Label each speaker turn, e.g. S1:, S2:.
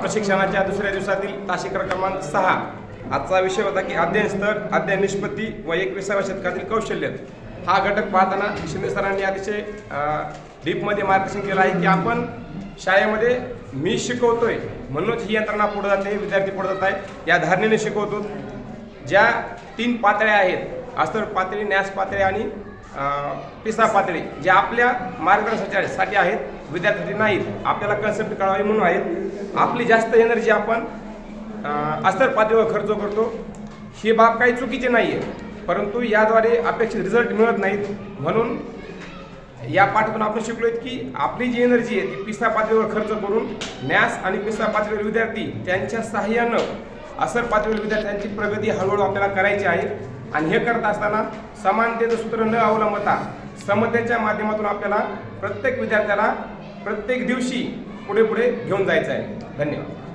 S1: प्रशिक्षणाच्या दुसऱ्या दिवसातील तासिक क्रमांक सहा. आजचा विषय होता की अध्ययन स्तर अध्ययन निष्पत्ती व एकविसाव्या शतकातील कौशल्य. हा घटक पाहताना शिंदे सरांनी अतिशय डीपमध्ये मार्गदर्शन केलं आहे की आपण शाळेमध्ये मी शिकवतोय म्हणूनच ही यंत्रणा पुढे जाते विद्यार्थी पुढे जात आहे या धारणेने शिकवतो. ज्या तीन पातळ्या आहेत अस्तर पातळी न्यास पातळी आणि पिसा पातळी ज्या आपल्या मार्गदर्शनासाठी आहेत विद्यार्थ्यांसाठी नाहीत. आपल्याला कन्सेप्ट कळावी म्हणून आहेत. आपली जास्त एनर्जी आपण अस्तर पातळीवर खर्च करतो. ही बाब काही चुकीची नाही आहे परंतु याद्वारे अपेक्षित रिझल्ट मिळत नाहीत. म्हणून या पाठातून आपण शिकलोय की आपली जी एनर्जी आहे ती पिस्ता पातळीवर खर्च करून न्यास आणि पिस्ता पातळीवर विद्यार्थी त्यांच्या सहाय्यानं असर पातळीवर विद्यार्थ्यांची प्रगती हळूहळू आपल्याला करायची आहे. आणि हे करत असताना समानतेचं सूत्र न अवलंबता समतेच्या माध्यमातून आपल्याला प्रत्येक विद्यार्थ्याला प्रत्येक दिवशी पुढे पुढे घेऊन जायचं आहे. धन्यवाद.